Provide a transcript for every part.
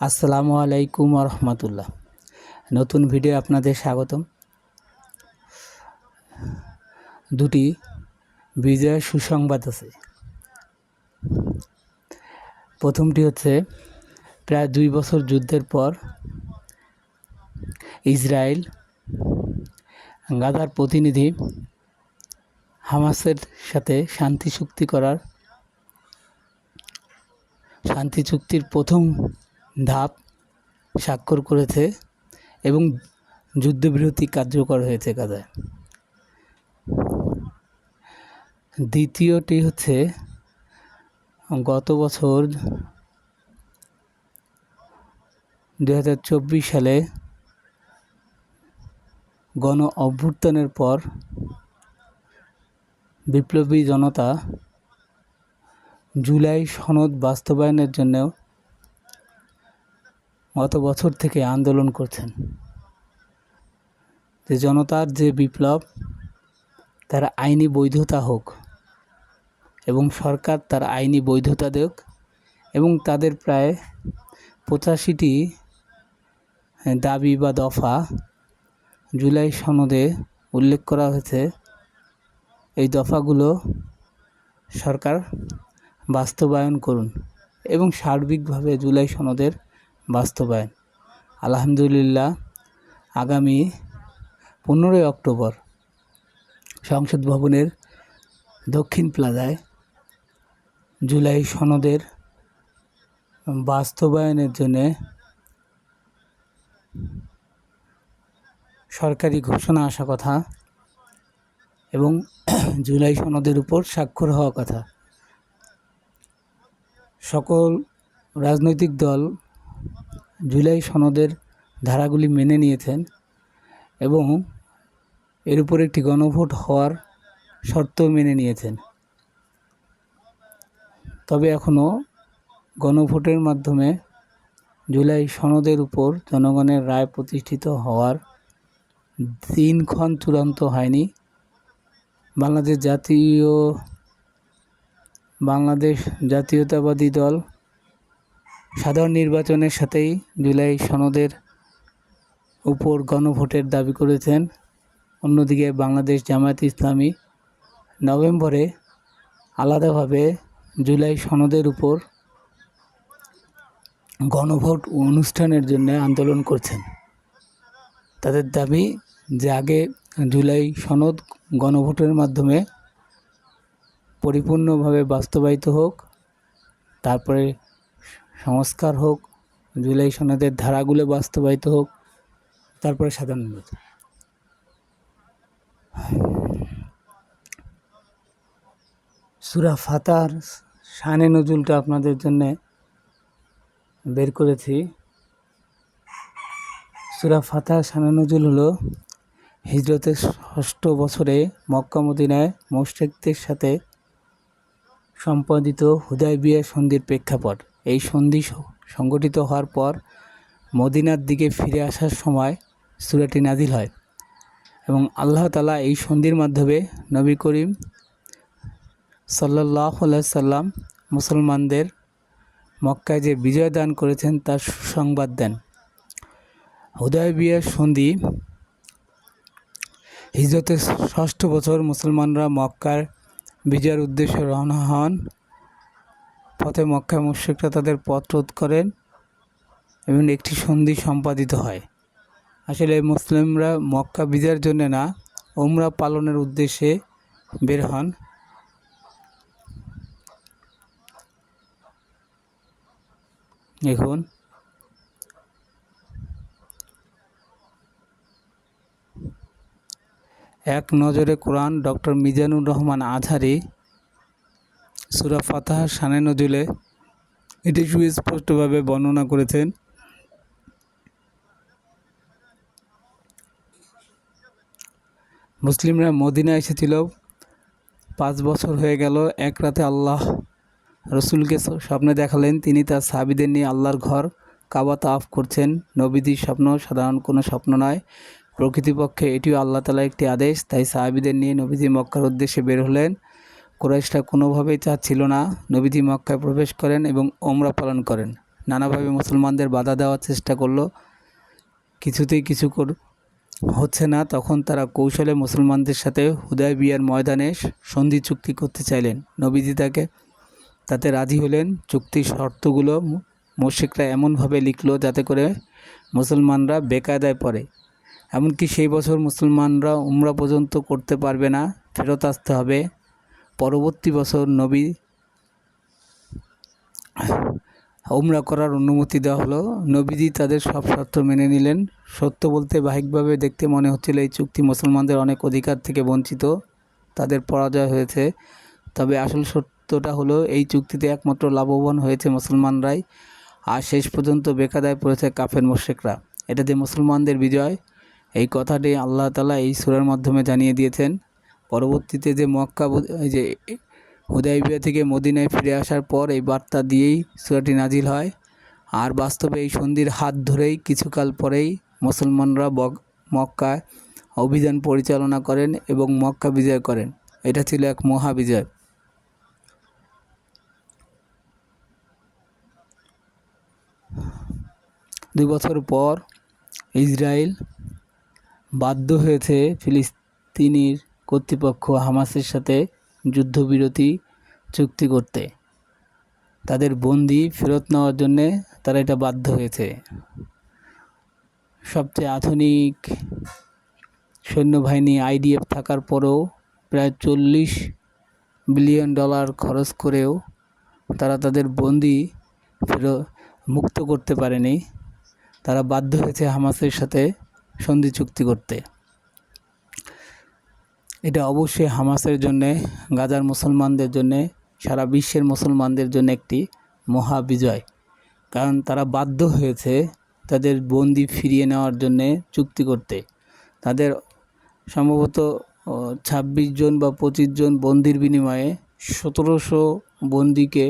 আসসালামু আলাইকুম রহমতুল্লাহ নতুন ভিডিও আপনাদের স্বাগতম। দুটি বিজয়ের সুসংবাদ আছে। প্রথমটি হচ্ছে, প্রায় দুই বছর যুদ্ধের পর ইসরায়েল গাজার প্রতিনিধি হামাসের সাথে শান্তি চুক্তি করার, শান্তি চুক্তির প্রথম ধাপ স্বাক্ষর করেছে এবং যুদ্ধবিরতি কার্যকর হয়েছে গাজায় দ্বিতীয়টি হচ্ছে গত বছর দু হাজার চব্বিশ সালে গণ অভ্যুত্থানের পর বিপ্লবী জনতা জুলাই সনদ বাস্তবায়নের জন্য গত বছর থেকে আন্দোলন করছেন। যে জনতার যে বিপ্লব, তার আইনি বৈধতা হোক এবং সরকার তার আইনি বৈধতা দেক এবং তাদের প্রায় পঁচাশিটি দাবি বা দফা জুলাই সনদে উল্লেখ করা হয়েছে। এই দফাগুলো সরকার বাস্তবায়ন করুন এবং সার্বিকভাবে জুলাই সনদের বাস্তবায়ন। আলহামদুলিল্লাহ, আগামী পনেরোই অক্টোবর সংসদ ভবনের দক্ষিণ প্লাজায় জুলাই সনদের বাস্তবায়নের জন্যে সরকারি ঘোষণা আসা কথা এবং জুলাই সনদের উপর স্বাক্ষর হওয়া কথা। সকল রাজনৈতিক দল জুলাই সনদের ধারাগুলি মেনে নিয়েছেন এবং এর উপর একটি গণভোট হওয়ার শর্ত মেনে নিয়েছেন। তবে এখনও গণভোটের মাধ্যমে জুলাই সনদের উপর জনগণের রায় প্রতিষ্ঠিত হওয়ার দিনক্ষণ চূড়ান্ত হয়নি। বাংলাদেশ জাতীয় বাংলাদেশ জাতীয়তাবাদী দল সাধারণ নির্বাচনের সাথেই জুলাই সনদের উপর গণভোটের দাবি করেছেন। অন্যদিকে বাংলাদেশ জামায়াত ইসলামী নভেম্বরে আলাদাভাবে জুলাই সনদের উপর গণভোট অনুষ্ঠানের জন্য আন্দোলন করছেন। তাদের দাবি যে আগে জুলাই সনদ গণভোটের মাধ্যমে পরিপূর্ণভাবে বাস্তবায়িত হোক, তারপরে সংস্কার হোক, জুলাই সনদের ধারাগুলো বাস্তবায়িত হোক, তারপরে সাধারণ নির্বাচন। সুরা ফাতার, শানে নজুলটা আপনাদের জন্য বের করেছি। সুরা ফাতার, শানে নজুল হলো হিজরতের ষষ্ঠ বছরে মক্কা মোশেকদের সাথে সম্পাদিত হুদায় বিয়া সন্ধির প্রেক্ষাপট। এই সন্ধি সংগঠিত হওয়ার পর মদিনার দিকে ফিরে আসার সময় সুরাটি নাজিল হয় এবং আল্লাহ তালা এই সন্ধির মাধ্যমে নবী করিম সাল্লাহ সাল্লাম মুসলমানদের মক্কায় যে বিজয় দান করেছেন তার সুসংবাদ দেন। হুদয় বিয়ের সন্ধি হিজরতের ষষ্ঠ বছর মুসলমানরা মক্কার বিজয়ের উদ্দেশ্যে রওনা হন। পথে মক্কা মুশ্রিকরা তাদের পথ রোধ করেন এবং একটি সন্ধি সম্পাদিত হয়। আসলে মুসলিমরা মক্কা বিজয়ের জন্য না ওমরা পালনের উদ্দেশ্যে বের হন। এখন এক নজরে কোরআন ডক্টর মিজানুর রহমান আজহারি সুরা ফাতাহ শানে নজুলে এটি সুস্পষ্টভাবে বর্ণনা করেছেন। মুসলিমরা মদিনা এসেছিল। পাঁচ বছর হয়ে গেল, এক রাতে আল্লাহ রসুলকে স্বপ্নে দেখালেন। তিনি তার সাবিদের নিয়ে আল্লাহর ঘর কাবা তাফ করছেন। নবীদির স্বপ্ন সাধারণ কোনো স্বপ্ন নয়। প্রকৃতিপক্ষে এটিও আল্লাহ তালা একটি আদেশ। তাই সাহাবিদের নিয়ে নবীজি মক্কার উদ্দেশ্যে বের হলেন। কোরাইশটা কোনোভাবেই চাচ্ছিল না। নবীজি মক্কায় প্রবেশ করেন এবং ওমরা পালন করেন। নানাভাবে মুসলমানদের বাধা দেওয়ার চেষ্টা করল। কিছুতেই কিছু কর হচ্ছে না। তখন তারা কৌশলে মুসলমানদের সাথে হুদায় বিয়ার ময়দানে সন্ধি চুক্তি করতে চাইলেন। নবীজি তাকে তাতে রাজি হলেন। চুক্তির শর্তগুলো মুশিকরা এমনভাবে লিখলো যাতে করে মুসলমানরা বেকায়দায় পড়ে। এমনকি সেই বছর মুসলমানরা উমরা পর্যন্ত করতে পারবে না। ফেরত আসতে হবে। পরবর্তী বছর নবী উমরা করার অনুমতি দেওয়া হলো। নবীজি তাদের সব শর্ত মেনে নিলেন। সত্য বলতে বাহিকভাবে দেখতে মনে হচ্ছিল এই চুক্তি মুসলমানদের অনেক অধিকার থেকে বঞ্চিত। তাদের পরাজয় হয়েছে। তবে আসল সত্যটা হলো, এই চুক্তিতে একমাত্র লাভবান হয়েছে মুসলমানরাই। আর শেষ পর্যন্ত বেকাদায় পড়েছে কাফের মোশেকরা এটাতে মুসলমানদের বিজয়। এই কথাটি আল্লাহ তালা এই সুরের মাধ্যমে জানিয়ে দিয়েছেন। পরবর্তীতে যে মক্কা যে হুদাইবিয়া থেকে মদিনায় ফিরে আসার পর এই বার্তা দিয়েই সুরাটি নাজিল হয়। আর বাস্তবে এই সন্ধির হাত ধরেই কিছুকাল পরেই মুসলমানরা মক্কায় অভিযান পরিচালনা করেন এবং মক্কা বিজয় করেন। এটা ছিল এক মহা বিজয়। দুই বছর পর ইসরায়েল বাধ্য হয়েছে ফিলিস্তিনির কর্তৃপক্ষ হামাসের সাথে যুদ্ধবিরতি চুক্তি করতে। তাদের বন্দি ফেরত নেওয়ার জন্যে তারা এটা বাধ্য হয়েছে। সবচেয়ে আধুনিক সৈন্যবাহিনী আইডিএফ থাকার পরেও প্রায় চল্লিশ বিলিয়ন ডলার খরচ করেও তারা তাদের বন্দি ফেরত মুক্ত করতে পারেনি। তারা বাধ্য হয়েছে হামাসের সাথে সন্ধি চুক্তি করতে। এটা অবশ্যই হামাসের জন্যে, গাজার মুসলমানদের জন্যে, সারা বিশ্বের মুসলমানদের জন্য একটি মহা বিজয়। কারণ তারা বাধ্য হয়েছে তাদের বন্দি ফিরিয়ে নেওয়ার জন্যে চুক্তি করতে। তাদের সম্ভবত ছাব্বিশ জন বা পঁচিশ জন বন্দির বিনিময়ে সতেরোশো বন্দিকে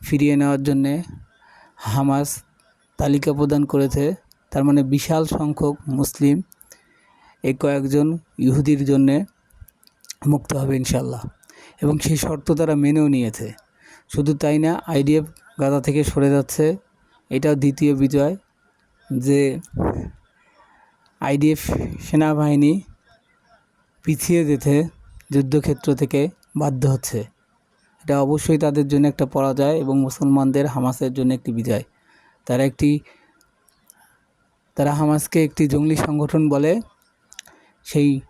ফিরিয়ে নেওয়ার জন্যে হামাস তালিকা প্রদান করেছে। তার মানে বিশাল সংখ্যক মুসলিম এই কয়েকজন ইহুদির জন্যে মুক্ত হবে ইনশাল্লাহ এবং সেই শর্ত তারা মেনেও নিয়েছে। শুধু তাই না, আইডিএফ গাদা থেকে সরে যাচ্ছে। এটাও দ্বিতীয় বিজয় যে আইডিএফ সেনাবাহিনী পিছিয়ে যেতে যুদ্ধক্ষেত্র থেকে বাধ্য হচ্ছে। এটা অবশ্যই তাদের জন্য একটা পরাজয় এবং মুসলমানদের হামাসের জন্য একটি বিজয়। তারা একটি, তারা হামাসকে একটি জঙ্গলি সংগঠন বলে সেই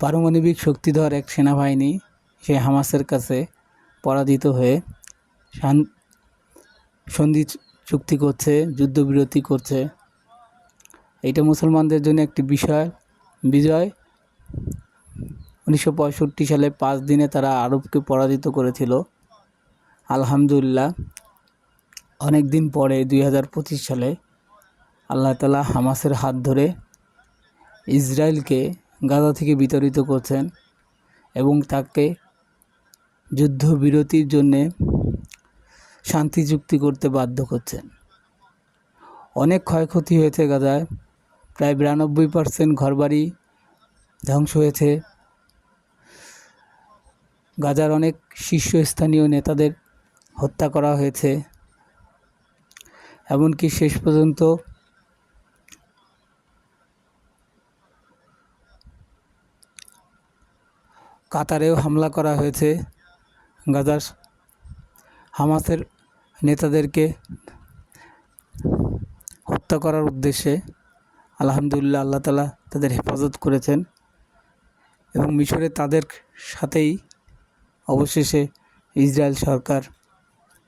পারমাণবিক শক্তিধর এক সেনাবাহিনী সেই হামাসের কাছে পরাজিত হয়ে সন্ধি চুক্তি করছে, যুদ্ধবিরতি করছে। এটা মুসলমানদের জন্য একটি বিষয় বিজয়। উনিশশো পঁয়ষট্টি সালে পাঁচ দিনে তারা আরবকে পরাজিত করেছিল। আলহামদুলিল্লাহ, অনেক দিন পরে দুই হাজার পঁচিশ সালে আল্লাহ তালা হামাসের হাত ধরে ইসরায়েলকে গাজা থেকে বিতরিত করছেন এবং তাকে যুদ্ধবিরতির জন্যে শান্তি চুক্তি করতে বাধ্য করছেন। অনেক ক্ষয়ক্ষতি হয়েছে গাজায়। প্রায় বিরানব্বই পার্সেন্ট ঘরবাড়ি ধ্বংস হয়েছে। গাজার অনেক শীর্ষস্থানীয় নেতাদের হত্যা করা হয়েছে। এমনকি শেষ পর্যন্ত কাতারেও হামলা করা হয়েছে গাজার হামাসের নেতাদেরকে হত্যা করার উদ্দেশ্যে। আলহামদুলিল্লাহ আল্লাহ তালা তাদের হেফাজত করেছেন এবং মিশরে তাদের সাথেই অবশেষে ইসরায়েল সরকার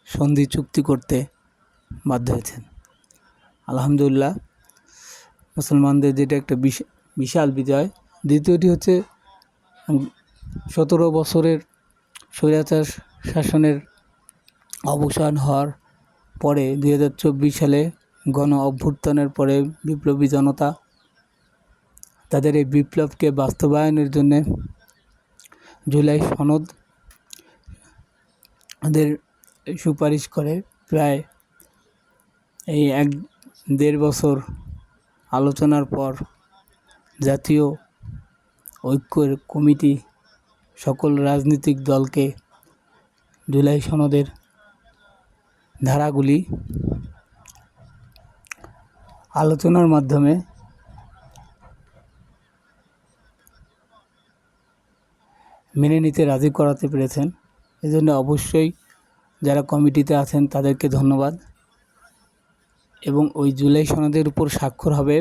সন্ধি চুক্তি করতে বাধ্য হয়েছেন। আলহামদুলিল্লাহ মুসলমানদের যেটা একটা বিশাল বিজয়। দ্বিতীয়টি হচ্ছে সতেরো বছরের স্বৈরাচার শাসনের অবসান হওয়ার পরে দু হাজার চব্বিশ সালে গণ অভ্যুত্থানের পরে বিপ্লবী জনতা তাদের এই বিপ্লবকে বাস্তবায়নের জন্যে জুলাই সনদ তাদের সুপারিশ করে। প্রায় এই এক দেড় বছর আলোচনার পর জাতীয় ঐক্যের কমিটি সকল রাজনৈতিক দলকে জুলাই সনদের ধারাগুলি আলোচনার মাধ্যমে মেনে নিতে রাজি করাতে পেরেছেন। এজন্য অবশ্যই যারা কমিটিতে আছেন তাদেরকে ধন্যবাদ। এবং ওই জুলাই সনদের উপর স্বাক্ষর হবে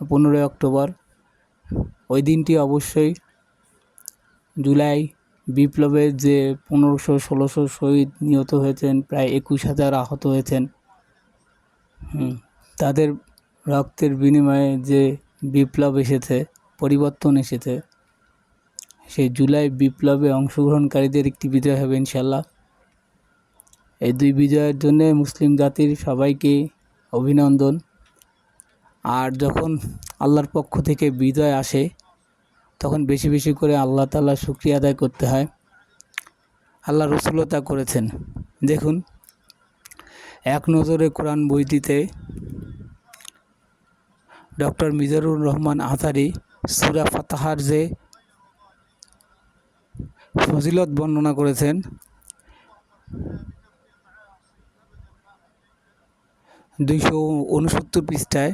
পনেরোই অক্টোবর। ওই দিনটি অবশ্যই জুলাই বিপ্লবের যে পনেরোশো, ষোলোশো শহীদ নিহত হয়েছেন, প্রায় একুশ হাজার আহত হয়েছেন। তাদের রক্তের বিনিময়ে যে বিপ্লব এসেছে, পরিবর্তন এসেছে, সেই জুলাই বিপ্লবে অংশগ্রহণকারীদের একটি বিজয় হবে ইনশাল্লাহ এই দুই বিজয়ের জন্য মুসলিম জাতির সবাইকে অভিনন্দন। আর যখন আল্লাহর পক্ষ থেকে বিজয় আসে তখন বেশি বেশি করে আল্লাহ তাল্লাহ শুক্রিয়া আদায় করতে হয়। আল্লাহ রসুলও তা করেছেন। দেখুন, এক নজরে কোরআন বইটিতে ডক্টর মিজানুর রহমান আথারি সুরা ফাতাহার যে ফজিলত বর্ণনা করেছেন, দুইশো উনসত্তর পৃষ্ঠায়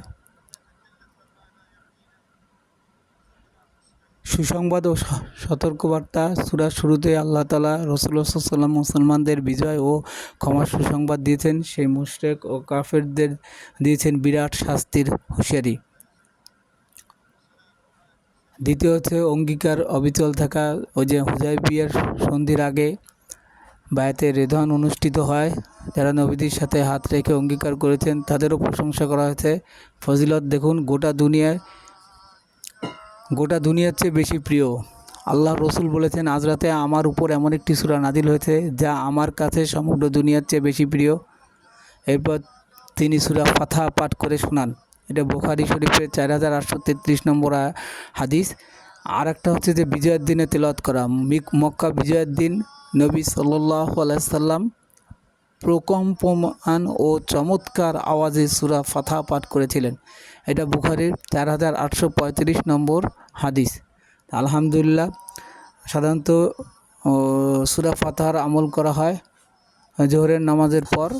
সুসংবাদ ও সতর্কবার্তা। সুরার শুরুতে আল্লাহ তালা রসুল্লাহাম মুসলমানদের বিজয় ও ক্ষমার সুসংবাদ দিয়েছেন। সেই মুশরেক ও কাফেরদের দিয়েছেন বিরাট শাস্তির হুঁশিয়ারি। দ্বিতীয় হচ্ছে অঙ্গীকার অবিচল থাকা। ওই যে হুজাই বিয়ের সন্ধির আগে বায়াতে রেধন অনুষ্ঠিত হয়। যারা নবীদের সাথে হাত রেখে অঙ্গীকার করেছেন, তাদেরও প্রশংসা করা হয়েছে। ফজিলত দেখুন, গোটা দুনিয়ায় গোটা দুনিয়ার চেয়ে বেশি প্রিয়। আল্লাহ রসুল বলেছেন, আজ রাতে আমার উপর এমন একটি সূরা নাজিল হয়েছে, যা আমার কাছে সমগ্র দুনিয়ার চেয়ে বেশি প্রিয়। এরপর তিনি সুরা ফাথা পাঠ করে শোনান। এটা বোখারি শরীফের চার হাজার আটশো তেত্রিশ নম্বর হাদিস। আর একটা হচ্ছে যে বিজয়ের দিনে তেলাওয়াত করা। মিক- মক্কা বিজয়ের দিন নবী সাল্লাহ আলাইসাল্লাম প্রকম্পমান ও চমৎকার আওয়াজে সুরা ফাথা পাঠ করেছিলেন। এটা বুখারির চার হাজার আটশো পঁয়ত্রিশ নম্বর হাদিস। আলহামদুলিল্লাহ, সাধারণত সুরা ফাতাহার আমল করা হয় জোহরের নামাজের পর।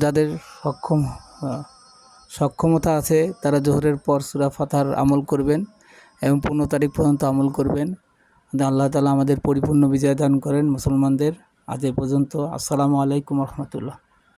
যাদের সক্ষম, সক্ষমতা আছে, তারা জোহরের পর সুরা ফাতাহার আমল করবেন এবং পনেরো তারিখ পর্যন্ত আমল করবেন। আল্লাহ তালা আমাদের পরিপূর্ণ বিজয় দান করেন মুসলমানদের। আজ এ পর্যন্ত, আসসালামু আলাইকুম রহমতুল্লাহ।